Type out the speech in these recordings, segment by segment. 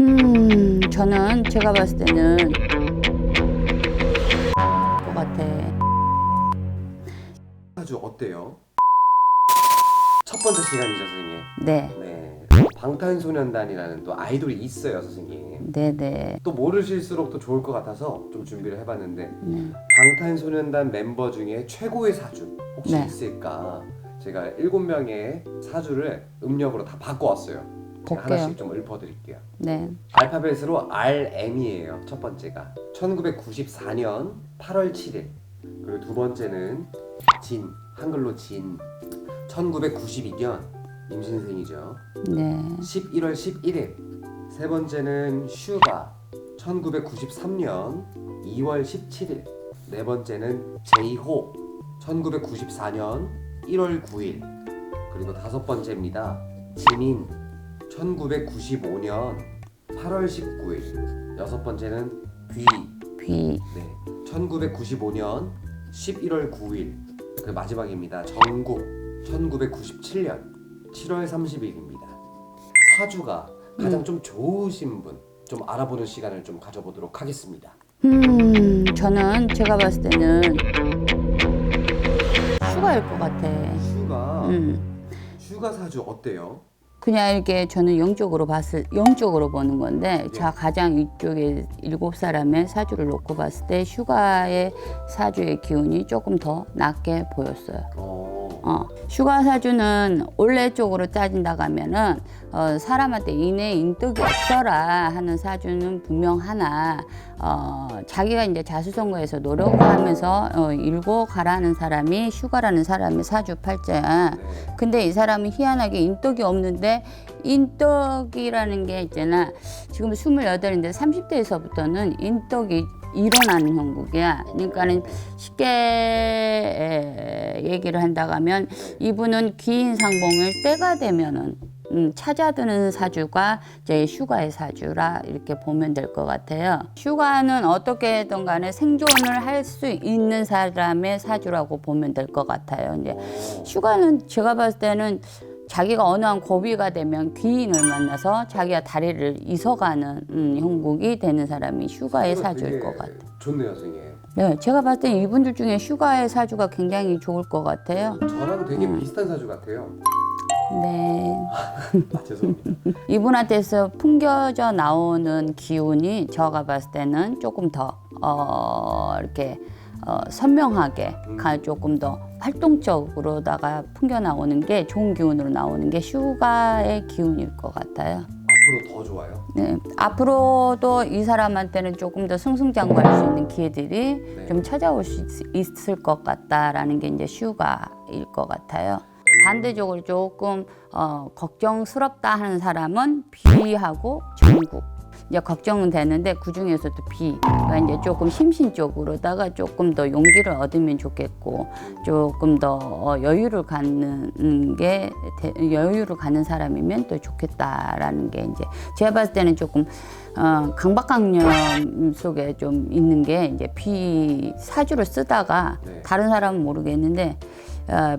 음, 저는 제가 봤을 때는 것 같아. 아주 어때요? 첫 번째 시간이죠, 선생님. 네, 네. 방탄소년단이라는 또 아이돌이 있어요, 선생님. 네, 네. 또 모르실수록 또 좋을 것 같아서 좀 준비를 해봤는데 네. 방탄소년단 멤버 중에 최고의 사주 혹시 네. 있을까? 제가 일곱 명의 사주를 음력으로 다 바꿔왔어요. 볼게요. 하나씩 좀 읊어드릴게요. 네. 알파벳으로 RM이에요. 첫 번째가 1994년 8월 7일. 그리고 두 번째는 진 한글로 진 1992년 임신생이죠. 네. 11월 11일. 세 번째는 슈가 1993년 2월 17일. 네 번째는 제이호 1994년 1월 9일. 그리고 다섯 번째입니다. 지민 1995년 8월 19일. 여섯 번째는 귀 귀. 네. 1995년 11월 9일. 그 마지막입니다. 정국 1997년 7월 30일입니다. 사주가 가장 좀 좋으신 분 좀 알아보는 시간을 좀 가져보도록 하겠습니다. 음, 저는 제가 봤을 때는 슈가일 것 같아. 슈가 음. 슈가 사주 어때요? 그냥 이렇게 저는 영적으로 봤을 영적으로 보는 건데 예. 자 가장 이쪽에 일곱 사람의 사주를 놓고 봤을 때 슈가의 사주의 기운이 조금 더 낮게 보였어요. 어. 어, 슈가 사주는 원래 쪽으로 따진다고 하면은 어, 사람한테 인해 인덕이 없어라 하는 사주는 분명 하나 어, 자기가 이제 자수성가에서 노력을 하면서 어, 일고 가라는 사람이 슈가라는 사람의 사주 팔자야. 네. 근데 이 사람은 희한하게 인덕이 없는데 인덕이라는 게 있잖아. 지금 28인데 30대에서부터는 인덕이 일어나는 형국이야. 그러니까는 쉽게 에, 얘기를 한다고 하면 이분은 귀인 상봉을 때가 되면은 음, 찾아드는 사주가 이제 슈가의 사주라 이렇게 보면 될 것 같아요. 슈가는 어떻게든 간에 생존을 할 수 있는 사람의 사주라고 보면 될 것 같아요. 이제 어. 슈가는 제가 봤을 때는 자기가 어느 한 고비가 되면 귀인을 만나서 자기가 다리를 이서가는 음, 형국이 되는 사람이 슈가의 사주일 것 같아요. 좋네요, 선생님. 네, 제가 봤을 때 이분들 중에 슈가의 사주가 굉장히 좋을 것 같아요. 저랑 되게 음. 비슷한 사주 같아요. 네. 아, 죄송합니다. 이분한테서 풍겨져 나오는 기운이 제가 봤을 때는 조금 더, 어, 이렇게, 어, 선명하게, 가, 조금 더 활동적으로다가 풍겨 나오는 게 좋은 기운으로 나오는 게 슈가의 기운일 것 같아요. 앞으로 더 좋아요. 네, 앞으로도 이 사람한테는 조금 더 승승장구할 수 있는 기회들이 네. 좀 찾아올 수 있- 있을 것 같다라는 게 이제 슈가일 것 같아요. 반대적으로 조금 어, 걱정스럽다 하는 사람은 비하고 정국. 이제 걱정은 되는데 그 중에서도 비. 그러니까 이제 조금 심신 쪽으로다가 조금 더 용기를 얻으면 좋겠고 조금 더 어, 여유를 갖는 게 대- 여유를 갖는 사람이면 또 좋겠다라는 게 이제 제가 봤을 때는 조금 어, 강박강념 속에 좀 있는 게 이제 비 사주를 쓰다가 네. 다른 사람은 모르겠는데 어,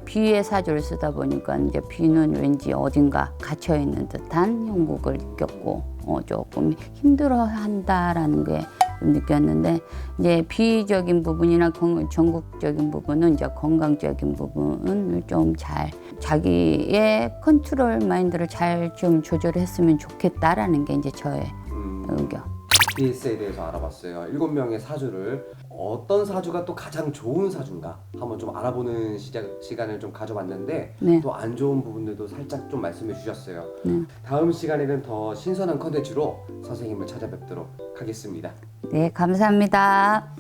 비의 사주를 쓰다 보니까 이제 비는 왠지 어딘가 갇혀 있는 듯한 형국을 느꼈고 어, 조금 힘들어한다라는 게좀 느꼈는데 이제 비적인 부분이나 건- 전국적인 부분은 이제 건강적인 부분을 좀잘 자기의 컨트롤 마인드를 잘 좀 조절했으면 좋겠다라는 게 이제 저의 음, 의견. BS에 대해서 알아봤어요. 일곱 명의 사주를 어떤 사주가 또 가장 좋은 사주인가 한번 좀 알아보는 시작, 시간을 좀 가져봤는데 네. 또 안 좋은 부분들도 살짝 좀 말씀해 주셨어요. 네. 다음 시간에는 더 신선한 컨텐츠로 선생님을 찾아뵙도록 하겠습니다. 네, 감사합니다.